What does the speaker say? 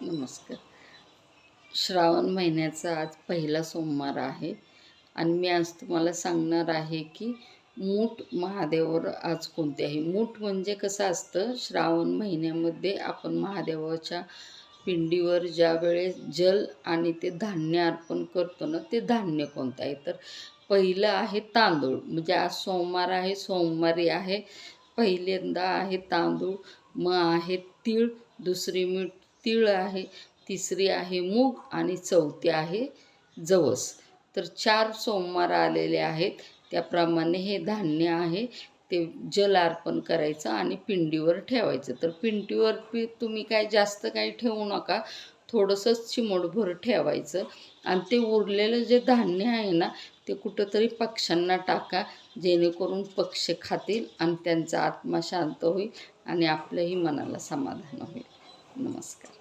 नमस्कार. श्रावण महिन्याचा आज पहिला सोमवार आहे आणि मी आज तुम्हाला सांगणार आहे की मूठ महादेवावर आज कोणते आहे? मूठ म्हणजे कसं असतं? श्रावण महिन्यामध्ये आपण महादेवाच्या पिंडीवर ज्या वेळेस जल आणि ते धान्य अर्पण करतो ना ते धान्य कोणतं आहे? तर पहिलं आहे तांदूळ. म्हणजे आज सोमवार आहे सोमवारी आहे पहिल्यांदा आहे तांदूळ मग आहे तीळ दुसरी मीठ तीळ आहे तिसरी आहे मूग आणि चौथी आहे जवस. तर चार सोमवार आलेले आहेत. त्याप्रमाणे हे धान्य आहे. ते जल अर्पण करायचं आणि पिंडीवर ठेवायचं. तर पिंडीवर पी तुम्ही काय जास्त काही ठेवू नका. थोडंसंच चिमडभर ठेवायचं. आणि ते उरलेलं जे धान्य आहे ना ते कुठंतरी पक्ष्यांना टाका. जेणेकरून पक्षी खातील आणि त्यांचा आत्मा शांत होईल आणि आपल्याही मनाला समाधान होईल. नमस्कार